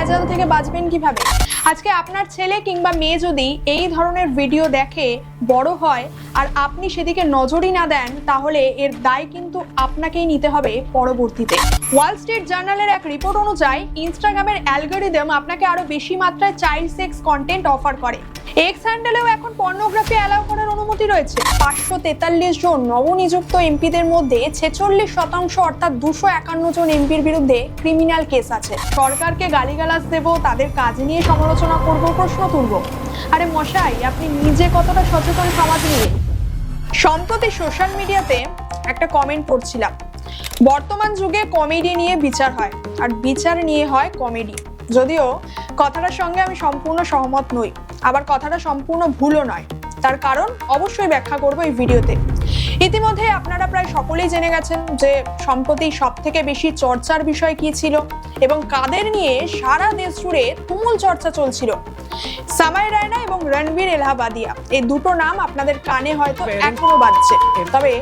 দায়জাল থেকে বাঁচবেন কীভাবে? আজকে আপনার ছেলে কিংবা মেয়ে যদি এই ধরনের ভিডিও দেখে বড় হয় আর আপনি সেদিকে নজরই না দেন, তাহলে এর দায় কিন্তু আপনাকেই নিতে হবে পরবর্তীতে। ওয়াল স্ট্রিট জার্নালের এক রিপোর্ট অনুযায়ী ইনস্টাগ্রামের অ্যালগোরিদম আপনাকে আরও বেশি মাত্রায় চাইল্ড সেক্স কন্টেন্ট অফার করে। এক্স হ্যান্ডেলেও এখন পর্নোগ্রাফি অ্যালাউ করার অনুমতি রয়েছে। পাঁচশো তেতাল্লিশ জন নবনিযুক্ত এমপিদের মধ্যে ছেচল্লিশ শতাংশ অর্থাৎ দুশো একান্ন জন এমপির বিরুদ্ধে ক্রিমিনাল কেস আছে। সরকারকে গালিগালাজ দেব, তাদের কাজ নিয়ে সমালোচনা করব, প্রশ্ন তুলব। আরে মশাই, আপনি নিজে কতটা সচেতন সমাজ নিয়ে? সম্প্রতি সোশ্যাল মিডিয়াতে একটা কমেন্ট পড়ছিলাম। বর্তমান যুগে কমেডি নিয়ে বিচার হয়, আর বিচার নিয়ে হয় কমেডি যদিও কথাটার সঙ্গে আমি সম্পূর্ণ সহমত নই, আবার কথাটা সম্পূর্ণ ভুলও নয়। তার কারণ অবশ্যই ব্যাখ্যা করব এই ভিডিওতে ইতিমধ্যে আপনারা প্রায় সকলেই জেনে গেছেন যে সম্প্রতি সব থেকে বেশি চর্চার বিষয় কি ছিল এবং কাদের নিয়ে সারা দেশ জুড়ে তুমুল চর্চা চলছিল। সামাই রায়না এবং রণবীর এলাহাবাদিয়া। এই দুটো নাম আপনাদের কানে হয়তো এখনও বাজছে। তবে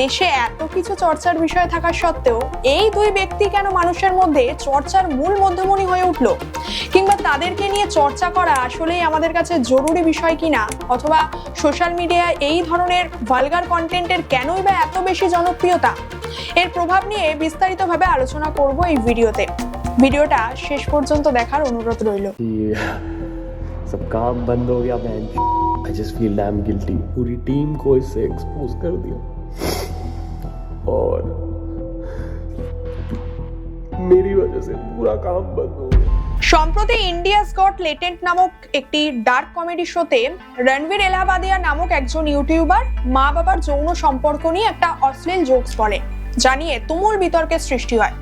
দেশে এত কিছু চর্চার বিষয় থাকা সত্ত্বেও এই দুই ব্যক্তি কেন মানুষের মধ্যে চর্চার মূল মধ্যমণি হয়ে উঠল? কিংবা তাদেরকে নিয়ে চর্চা করা আসলেই আমাদের কাছে জরুরি বিষয় কিনা? অথবা সোশ্যাল মিডিয়ায় এই ধরনের ভালগার কন্টেন্টের কেনই বা এত বেশি জনপ্রিয়তা? এর প্রভাব নিয়ে বিস্তারিতভাবে আলোচনা করব এই ভিডিওতে। ভিডিওটা শেষ পর্যন্ত দেখার অনুরোধ রইল। सब काम बंद हो गया मैं I just feel damn guilty पूरी टीम को इससे एक्सपोज कर दिया और मेरी वजह से पूरा काम बंद हो गया সম্প্রতি ইন্ডিয়াস গট লেটেন্ট নামক একটি ডার্ক কমেডি শোতে রণবীর এলাহাবাদিয়া নামক একজন ইউটিউবার মা বাবার যৌন সম্পর্ক নিয়ে একটা অশ্লীল জোকস বলে জানিয়ে তুমুল বিতর্কের সৃষ্টি হয়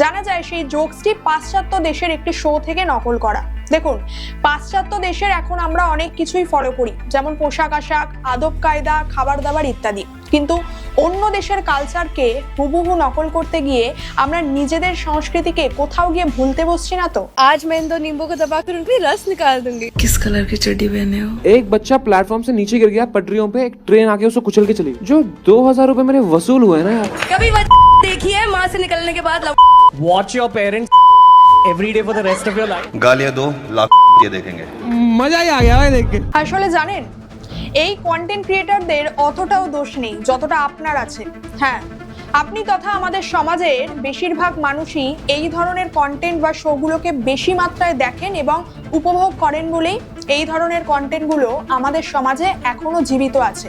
জানা যায় সেই জোকসটি পাশ্চাত্য দেশের একটি শো থেকে নকল করা দেখুন পাশ্চাত্য দেশের এখন আমরা অনেক কিছুই ফলো করি যেমন পোশাক আশাক আদব কায়দা খাবার দাবার ইত্যাদি কিন্তু অন্য দেশের কালচারকে হুবহু নকল করতে গিয়ে আমরা নিজেদের সংস্কৃতিকে কোথাও গিয়ে ভুলতে বসছি না তো आज मैं इन दो नींबू को दबाकर उनकी रस निकाल दूंगी किस कलर की चड्डी पहने हो एक बच्चा प्लेटफॉर्म से नीचे गिर गया पटरियों पे एक ट्रेन आके उसको कुचल के चली जो दो हजार रूपए मेरे वसूल हुए ना यार कभी वो देखी है माँ से निकलने के बाद love watch your parents every day for the rest of your life. गालियां दो लाख ये देखेंगे मजा ही आ गया भाई देख के আসলে জানেন এই কন্টেন্ট ক্রিয়েটরদের অতটাও দোষ নেই যতটা আপনার আছে হ্যাঁ আপনি তথা আমাদের সমাজের বেশিরভাগ মানুষই এই ধরনের কন্টেন্ট বা শোগুলোকে বেশি মাত্রায় দেখেন এবং উপভোগ করেন বলেই এই ধরনের কন্টেন্টগুলো আমাদের সমাজে এখনো জীবিত আছে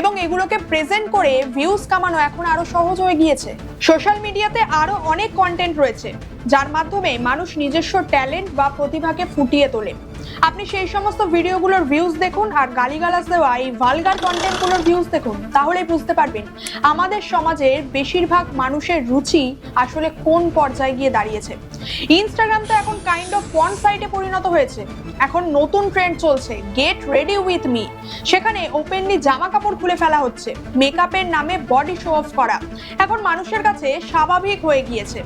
এবং এগুলোকে প্রেজেন্ট করে ভিউজ কামানো এখন আরো সহজ হয়ে গিয়েছে সোশ্যাল মিডিয়াতে আরো অনেক কন্টেন্ট রয়েছে যার মাধ্যমে মানুষ নিজস্ব ট্যালেন্ট বা প্রতিভাকে ফুটিয়ে তোলে। আপনি সেই সমস্ত ভিডিওগুলোর ভিউজ দেখুন আর গালিগালাজ দেওয়া এই ভালগার কন্টেন্টগুলোর ভিউজ দেখুন, তাহলেই বুঝতে পারবেন আমাদের সমাজের বেশিরভাগ মানুষের রুচি আসলে কোন পর্যায়ে গিয়ে দাঁড়িয়েছে। ইনস্টাগ্রাম তো এখন কাইন্ড অফ পন সাইটে পরিণত হয়েছে। এখন নতুন ট্রেন্ড চলছে গেট রেডি উইথ মি সেখানে ওপেনলি জামা কাপড় খুলে ফেলা হচ্ছে মেকআপের নামে বডি শো অফ করা। এখন মানুষের কাছে স্বাভাবিক হয়ে গিয়েছে।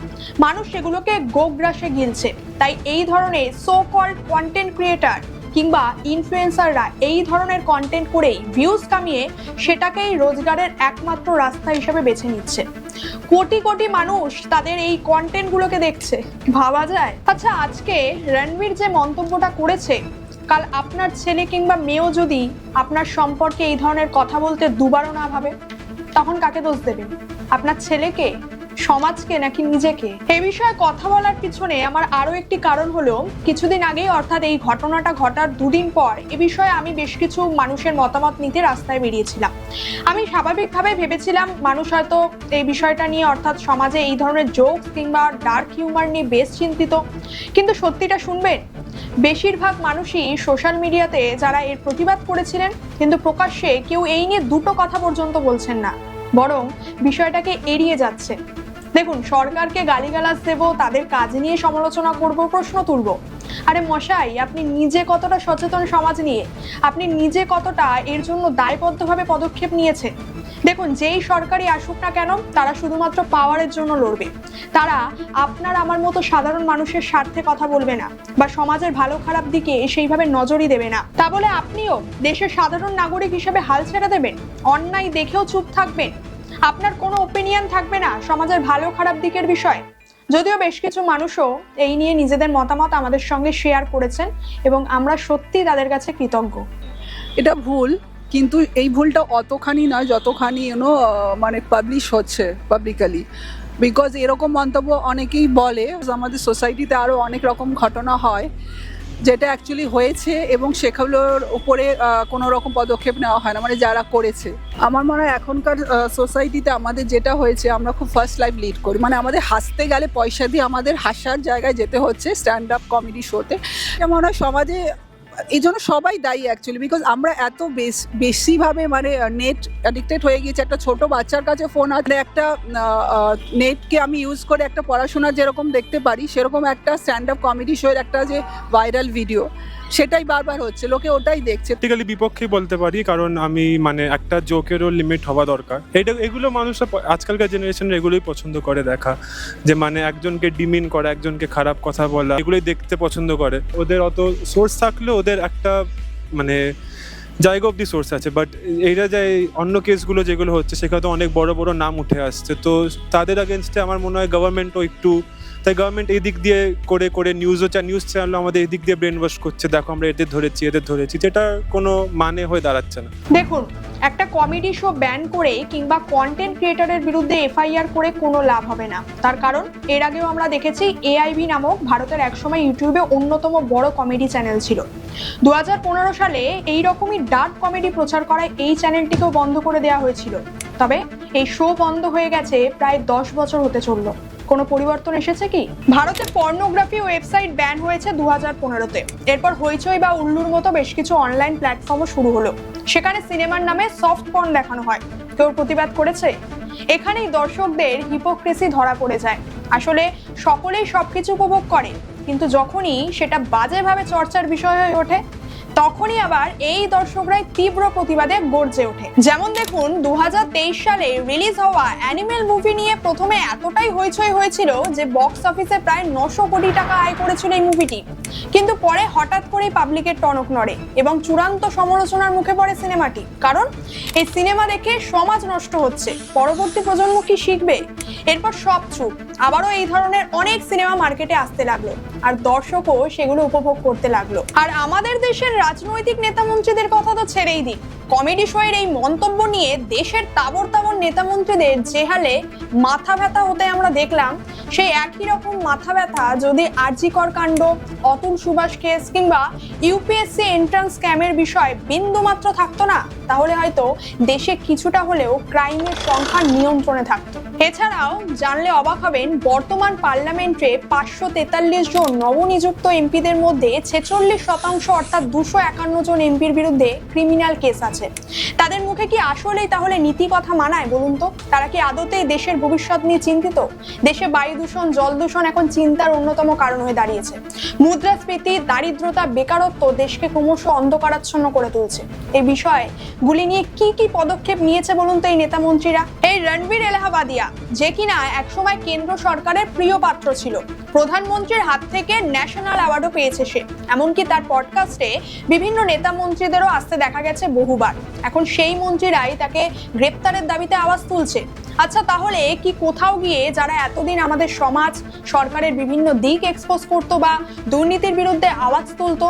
মানুষ সেগুলোকে গোগ্রাসে গিলছে। তাই এই ধরনের সো কল্ড কন্টেন্ট ক্রিয়েটার কিংবা ইনফ্লুয়েন্সাররা এই ধরনের কন্টেন্ট করেই ভিউজ কামিয়ে সেটাকেই রোজগারের একমাত্র রাস্তা হিসেবে বেছে নিচ্ছে। কোটি কোটি মানুষ তাদের এই কন্টেন্টগুলোকে দেখছে। ভাবা যায়? আচ্ছা আজকে রণবীর যে মন্তব্যটা করেছে, কাল আপনার ছেলে কিংবা মেয়েও যদি আপনার সম্পর্কে এই ধরনের কথা বলতে দুবারও না ভাবে, তখন কাকে দোষ দেবেন? আপনার ছেলেকে সমাজকে নাকি নিজেকে? এ বিষয়ে কথা বলার পিছনে আমার আরও একটি কারণ হলো, কিছুদিন আগেই অর্থাৎ এই ঘটনাটা ঘটার দুদিন পর এ বিষয়ে আমি বেশ কিছু মানুষের মতামত নিতে রাস্তায় বেরিয়েছিলাম। আমি স্বাভাবিকভাবে ভেবেছিলাম মানুষ হয়তো এই বিষয়টা নিয়ে অর্থাৎ সমাজে এই ধরনের জোক কিংবা ডার্ক হিউমার নিয়ে বেশ চিন্তিত। কিন্তু সত্যিটা শুনবেন, বেশিরভাগ মানুষই সোশ্যাল মিডিয়াতে যারা এর প্রতিবাদ করেছিলেন, কিন্তু প্রকাশ্যে কেউ এই নিয়ে দুটো কথা পর্যন্ত বলছেন না। বরং বিষয়টাকে এড়িয়ে যাচ্ছে। দেখুন, সরকারকে গালিগালাজ দেব, তাদের কাজ নিয়ে সমালোচনা করব, প্রশ্ন তুলব। আরে মশাই, আপনি নিজে কতটা সচেতন সমাজ নিয়ে, আপনি নিজে কতটা এর জন্য দায়বদ্ধভাবে পদক্ষেপ নিয়েছেন? দেখুন, যেই সরকারই আসুক না কেন, তারা শুধুমাত্র পাওয়ারের জন্য লড়বে। তারা আপনার আমার মতো সাধারণ মানুষের স্বার্থে কথা বলবে না, বা সমাজের ভালো খারাপ দিকে সেইভাবে নজরই দেবে না। তা বলে আপনিও দেশের সাধারণ নাগরিক হিসেবে হাল ছেড়ে দেবেন? অন্যায় দেখেও চুপ থাকবেন? আপনার কোনো ওপিনিয়ন থাকবে না সমাজের ভালো খারাপ দিকের বিষয়? যদিও বেশ কিছু মানুষও এই নিয়ে নিজেদের মতামত আমাদের সঙ্গে শেয়ার করেছেন এবং আমরা সত্যি তাদের কাছে কৃতজ্ঞ। এটা ভুল, কিন্তু এই ভুলটা অতখানি নয় যতখানি ইউনো মানে পাবলিশ হচ্ছে পাবলিকালি বিকজ এরকম মন্তব্য অনেকেই বলে, আমাদের সোসাইটিতে আরও অনেক রকম ঘটনা হয়। যেটা অ্যাকচুয়ালি হয়েছে এবং সেগুলোর উপরে কোনো রকম পদক্ষেপ নেওয়া হয় না মানে যারা করেছে। আমার মনে হয় এখনকার সোসাইটিতে আমাদের যেটা হয়েছে, আমরা খুব ফার্স্ট লাইফ লিড করি। মানে আমাদের হাসতে গেলে পয়সা দিয়ে আমাদের হাসার জায়গায় যেতে হচ্ছে স্ট্যান্ড আপ কমেডি শোতে মনে হয় সমাজে এই জন্য সবাই দায়ী অ্যাকচুয়ালি বিকজ আমরা এত বেশ, বেশিভাবে মানে নেট অ্যাডিক্টেড হয়ে গিয়েছে। একটা ছোট বাচ্চার কাছে ফোন আছে। একটা নেটকে আমি ইউজ করে একটা পড়াশোনা যেরকম দেখতে পারি, সেরকম একটা স্ট্যান্ড আপ কমেডি শোয়ের একটা যে ভাইরাল ভিডিও সেটাই বারবার হচ্ছে, লোকে ওটাই দেখছে। প্র্যাকটিক্যালি বিপক্ষে বলতে পারি, কারণ আমি মানে একটা জোকেরও লিমিট হওয়া দরকার। এটা, এগুলো মানুষরা আজকালকার জেনারেশন এগুলোই পছন্দ করে দেখা। যে মানে একজনকে ডিমিন করা, একজনকে খারাপ কথা বলা, এগুলোই দেখতে পছন্দ করে। ওদের অত সোর্স থাকলে ওদের একটা মানে জায়গা অব্দি সোর্স আছে। বাট এইটা যে অন্য কেসগুলো যেগুলো হচ্ছে, সেখানে তো অনেক বড় বড় নাম উঠে আসছে। তো তাদের আগেনস্টে আমার মনে হয় গভর্নমেন্টও একটু তাই গভর্নমেন্ট এই দিক দিয়ে করে করে নিউজও চা নিউজ চ্যানেল আমাদের এই দিক দিয়ে ব্রেন ওয়াশ করছে। দেখো আমরা এদের ধরেছি এদের ধরেছি, যেটা কোনো মানে হয়ে দাঁড়াচ্ছে না। দেখুন, একটা কমেডি শো ব্যান করে কিংবা কন্টেন্ট ক্রিয়েটরের বিরুদ্ধে এফআইআর করে কোনো লাভ হবে না। তার কারণ, এর আগেও আমরা দেখেছি এআইবি নামক ভারতের একসময় ইউটিউবে অন্যতম বড় কমেডি চ্যানেল ছিল। দু হাজার পনেরো সালে এই রকমই ডার্ক কমেডি প্রচার করায় এই চ্যানেলটিকেও বন্ধ করে দেওয়া হয়েছিল। তবে এই শো বন্ধ হয়ে গেছে প্রায় দশ বছর হতে চলল। কোনো পরিবর্তন এসেছে কি? ভারতে পর্নোগ্রাফি ওয়েবসাইট ব্যান হয়েছে দু হাজার পনেরোতে। এরপর হইচই বা উল্লুর মতো বেশ কিছু অনলাইন প্ল্যাটফর্মও শুরু হলো। সেখানে সিনেমার নামে সফট পর্ন দেখানো হয়। কেউ প্রতিবাদ করেছে? এখানেই দর্শকদের হিপোক্রেসি ধরা পড়ে যায়। আসলে সকলেই সবকিছু উপভোগ করে, কিন্তু যখনই সেটা বাজেভাবে চর্চার বিষয় হয়ে ওঠে তখনই আবার এই দর্শকরাই তীব্র প্রতিবাদে গর্জে ওঠে। যেমন দেখুন, দুহাজার তেইশ সালে রিলিজ হওয়া অ্যানিমেল মুভি নিয়ে প্রথমে এতটাই হইচই হয়েছিল যে বক্স অফিসে প্রায় নশো কোটি টাকা আয় করেছিল এই মুভিটি কিন্তু পরে হঠাৎ করেই পাবলিকের টনক নড়ে এবং চূড়ান্ত সমালোচনার মুখে পড়ে সিনেমাটি কারণ, এই সিনেমা দেখে সমাজ নষ্ট হচ্ছে। পরবর্তী প্রজন্ম কি শিখবে? এরপর সব চুপ। আবারও এই ধরনের অনেক সিনেমা মার্কেটে আসতে লাগল। আর দর্শকও সেগুলো উপভোগ করতে লাগল। আর আমাদের দেশের রাজনৈতিক নেতা মন্ত্রীদের কথা তো ছেড়েই দিই। কমেডি শোয়ের এই মন্তব্য নিয়ে দেশের তাবর তাবর নেতা মন্ত্রীদের যে হালে মাথা ব্যথা হতে আমরা দেখলাম। সেই একই রকম মাথা ব্যথা যদি আরজিকর কাণ্ড, অতুল সুভাষ কেস কিংবা ইউপিএসসি এন্ট্রান্স স্ক্যামের বিষয় বিন্দু মাত্র থাকতো না, তাহলে হয়তো দেশে কিছুটা হলেও ক্রাইমের সংখ্যা নিয়ন্ত্রণে থাকতো। এছাড়াও জানলে অবাক হবেন, বর্তমান পার্লামেন্টে পাঁচশো তেতাল্লিশ জন নবনিযুক্ত এমপিদের মধ্যে ছেচল্লিশ শতাংশ অর্থাৎ দুশো একান্ন জন এমপির বিরুদ্ধে ক্রিমিনাল কেস আছে। তাদের মুখে কি আসলেই তাহলে নীতি কথা মানায় বলুন তো? তারা কি আদতে দেশের ভবিষ্যৎ নিয়ে চিন্তিত? দেশে বায়ু দূষণ, জল দূষণ এখন চিন্তার অন্যতম কারণ হয়ে দাঁড়িয়েছে। মুদ্রাস্ফীতি, দারিদ্রতা, বেকারত্ব দেশকে ক্রমশ অন্ধকারাচ্ছন্ন করে তুলছে। এই বিষয়ে গুলি নিয়ে কি কি পদক্ষেপ নিয়েছে বলুন তো এই নেতা মন্ত্রীরা? এই রণবীর এলাহাবাদিয়া, যে কিনা একসময় কেন্দ্র সরকারের প্রিয় পাত্র ছিল। প্রধানমন্ত্রীর হাত থেকে ন্যাশনাল অ্যাওয়ার্ডও পেয়েছে সে। এমনকি তার পডকাস্টে বিভিন্ন নেতা মন্ত্রীদেরও আসতে দেখা গেছে বহুবার। এখন সেই মন্ত্রীরাই তাকে গ্রেপ্তারের দাবিতে আওয়াজ তুলছে। আচ্ছা তাহলে কি কোথাও গিয়ে যারা এতদিন আমাদের সমাজ, সরকারের বিভিন্ন দিক এক্সপোজ করতো বা দুর্নীতির বিরুদ্ধে আওয়াজ তুলতো,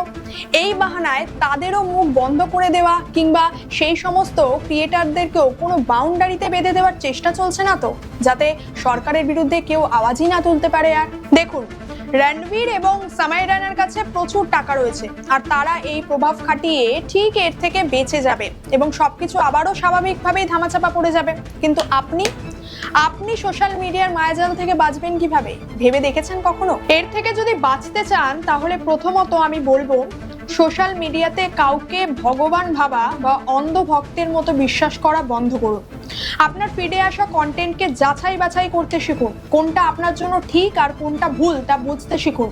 এই বাহানায় তাদেরও মুখ বন্ধ করে দেওয়া কিংবা সেই সমস্ত ক্রিয়েটারদেরকেও কোনো বাউন্ডারিতে বেঁধে দেওয়ার চেষ্টা চলছে না তো? যাতে সরকারের বিরুদ্ধে কেউ আওয়াজই না তুলতে পারে আর। দেখুন রণবীর এবং সামাই রানার কাছে প্রচুর টাকা রয়েছে, আর তারা এই প্রভাব খাটিয়ে ঠিক এর থেকে বেঁচে যাবে এবং সবকিছু আবারও স্বাভাবিকভাবেই ধামাচাপা পড়ে যাবে। কিন্তু আপনি? আপনি সোশ্যাল মিডিয়ার মায়াজাল থেকে বাঁচবেন কীভাবে? ভেবে দেখেছেন কখনো? এর থেকে যদি বাঁচতে চান, তাহলে প্রথমত আমি বলব, সোশ্যাল মিডিয়াতে কাউকে ভগবান ভাবা বা অন্ধ ভক্তের মতো বিশ্বাস করা বন্ধ করুন। আপনার ফিডে আসা কন্টেন্টকে যাচাই বাছাই করতে শিখুন। কোনটা আপনার জন্য ঠিক আর কোনটা ভুল তা বুঝতে শিখুন।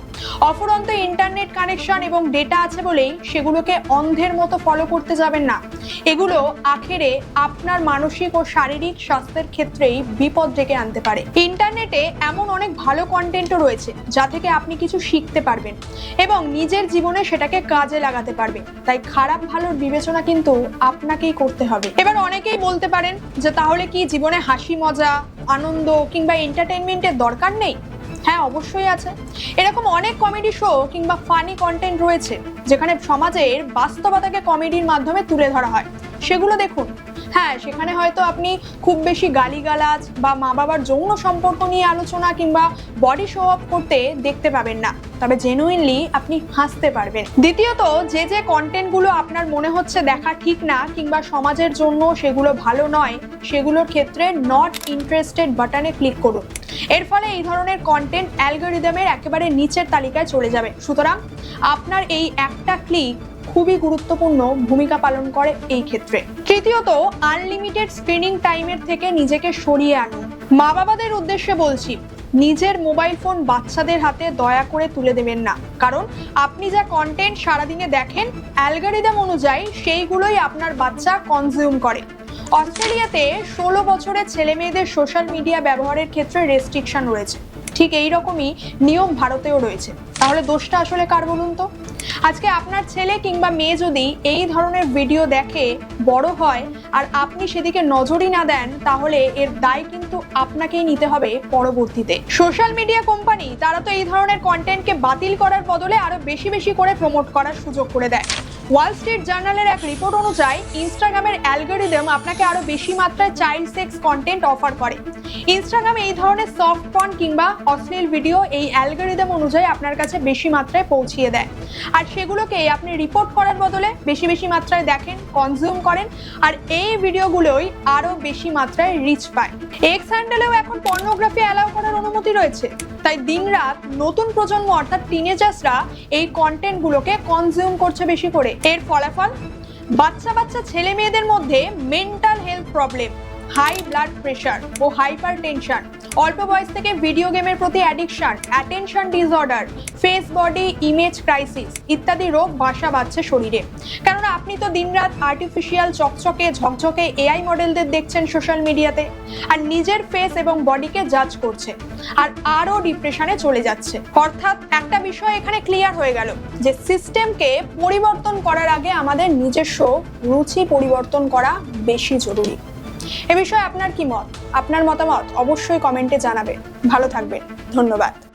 অফুরন্ত ইন্টারনেট কানেকশন এবং ডেটা আছে বলেই সেগুলোকে অন্ধের মতো ফলো করতে যাবেন না। এগুলো আখেরে আপনার মানসিক ও শারীরিক স্বাস্থ্যের ক্ষেত্রেই বিপদ ডেকে আনতে পারে। ইন্টারনেটে এমন অনেক ভালো কন্টেন্টও রয়েছে, যা থেকে আপনি কিছু শিখতে পারবেন এবং নিজের জীবনে সেটাকে কাজে লাগাতে পারবেন। তাই খারাপ ভালোর বিবেচনা কিন্তু আপনাকেই করতে হবে। এবার অনেকেই বলতে পারেন যে তাহলে কি জীবনে হাসি, মজা, আনন্দ কিংবা এন্টারটেনমেন্টের দরকার নেই? হ্যাঁ অবশ্যই আছে। এরকম অনেক কমেডি শো কিংবা ফানি কন্টেন্ট রয়েছে, যেখানে সমাজের বাস্তবতাকে কমেডির মাধ্যমে তুলে ধরা হয়। সেগুলো দেখুন। হ্যাঁ সেখানে হয়তো আপনি খুব বেশি গালিগালাজ বা মা বাবার যৌন সম্পর্ক নিয়ে আলোচনা কিংবা বডি শো অফ করতে দেখতে পাবেন না। তবে জেনুইনলি আপনি হাসতে পারবেন। দ্বিতীয়ত, যে যে কন্টেন্টগুলো আপনার মনে হচ্ছে দেখা ঠিক না কিংবা সমাজের জন্য সেগুলো ভালো নয়, সেগুলোর ক্ষেত্রে নট ইন্টারেস্টেড বাটনে ক্লিক করুন। এর ফলে এই ধরনের কন্টেন্ট অ্যালগোরিদমের একেবারে নিচের তালিকায় চলে যাবে। সুতরাং আপনার এই একটা ক্লিক খুবই গুরুত্বপূর্ণ ভূমিকা পালন করে এই ক্ষেত্রে। তৃতীয়ত আনলিমিটেড স্ক্রিনিং টাইমের থেকে নিজেকে সরিয়ে আনুন মা বাবাদের উদ্দেশ্যে বলছি, নিজের মোবাইল ফোন বাচ্চাদের হাতে দয়া করে তুলে দেবেন না। কারণ, আপনি যা কন্টেন্ট সারাদিনে দেখেন অ্যালগারিদম অনুযায়ী সেইগুলোই আপনার বাচ্চা কনজিউম করে। অস্ট্রেলিয়াতে ষোলো বছরের ছেলে মেয়েদের সোশ্যাল মিডিয়া ব্যবহারের ক্ষেত্রে রেস্ট্রিকশন রয়েছে। ঠিক এই রকমই নিয়ম ভারতেও রয়েছে। তাহলে দোষটা আসলে কার বলুন তো? আজকে আপনার ছেলে কিংবা মেয়ে যদি এই ধরনের ভিডিও দেখে বড় হয় আর আপনি সেদিকে নজরই না দেন, তাহলে এর দায় কিন্তু আপনাকেই নিতে হবে পরবর্তীতে। সোশ্যাল মিডিয়া কোম্পানি তারা তো এই ধরনের কন্টেন্টকে বাতিল করার বদলে আরও বেশি বেশি করে প্রমোট করার সুযোগ করে দেয়। ওয়াল স্ট্রিট জার্নালের এক রিপোর্ট অনুযায়ী ইনস্টাগ্রামের অ্যালগোরিদম আপনাকে আরও বেশি মাত্রায় চাইল্ড সেক্স কন্টেন্ট অফার করে। ইনস্টাগ্রামে এই ধরনের সফট পন কিংবা অশ্লীল ভিডিও এই অ্যালগোরিদম অনুযায়ী আপনার কাছে বেশি মাত্রায় পৌঁছিয়ে দেয়। আর সেগুলোকে আপনি রিপোর্ট করার বদলে বেশি বেশি মাত্রায় দেখেন কনজিউম করেন, আর এই ভিডিওগুলোই আরও বেশি মাত্রায় রিচ পায়। এক্স হ্যান্ডেলেও এখন পর্নোগ্রাফি অ্যালাউ করার অনুমতি রয়েছে। তাই দিনরাত নতুন প্রজন্ম অর্থাৎ টিনেজার্সরা এই কন্টেন্টগুলোকে কনজিউম করছে বেশি করে। এর ফলাফল? বাচ্চা বাচ্চা ছেলে মেয়েদের মধ্যে mental health problem high blood pressure ও হাইপার টেনশন অল্প বয়স থেকে ভিডিও গেমের প্রতি addiction attention disorder face body image crisis ইত্যাদি রোগ বাসা বাঁধছে শরীরে। কেননা আপনি তো দিনরাত আর্টিফিশিয়াল চকচকে, ঝকঝকে এআই মডেলদের দেখছেন সোশ্যাল মিডিয়াতে আর নিজের ফেস এবং বডিকে জাজ করছে আর আরও ডিপ্রেশনে চলে যাচ্ছে। অর্থাৎ একটা বিষয় এখানে ক্লিয়ার হয়ে গেল যে সিস্টেমকে পরিবর্তন করার আগে আমাদের নিজস্ব রুচি পরিবর্তন করা বেশি জরুরি। এ বিষয়ে আপনার কি মত? আপনার মতামত অবশ্যই কমেন্টে জানাবেন। ভালো থাকবেন। ধন্যবাদ।